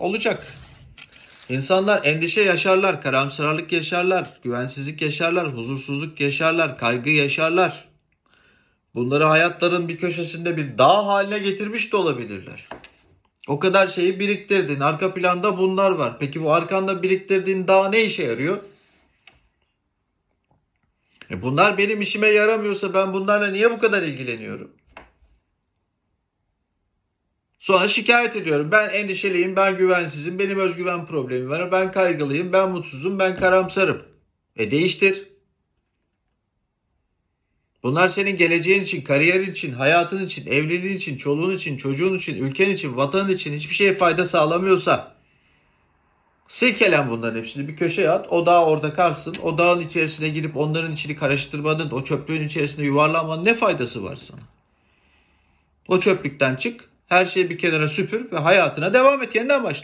Olacak. İnsanlar endişe yaşarlar, karamsarlık yaşarlar, güvensizlik yaşarlar, huzursuzluk yaşarlar, kaygı yaşarlar. Bunları hayatların bir köşesinde bir dağ haline getirmiş de olabilirler. O kadar şeyi biriktirdin. Arka planda bunlar var. Peki bu arkanda biriktirdiğin dağ ne işe yarıyor? E bunlar benim işime yaramıyorsa ben bunlarla niye bu kadar ilgileniyorum? Sonra şikayet ediyorum. Ben endişeliyim, ben güvensizim, benim özgüven problemim var, ben kaygılıyım, ben mutsuzum, ben karamsarım. E değiştir. Bunlar senin geleceğin için, kariyerin için, hayatın için, evliliğin için, çoluğun için, çocuğun için, ülken için, vatanın için hiçbir şeye fayda sağlamıyorsa silkelen bunların hepsini bir köşeye at. O dağ orada kalsın. O dağın içerisine girip onların içini karıştırmanın, o çöplüğün içerisinde yuvarlanmanın ne faydası var sana? O çöplükten çık. Her şeyi bir kenara süpür ve hayatına devam et. Yeniden başla.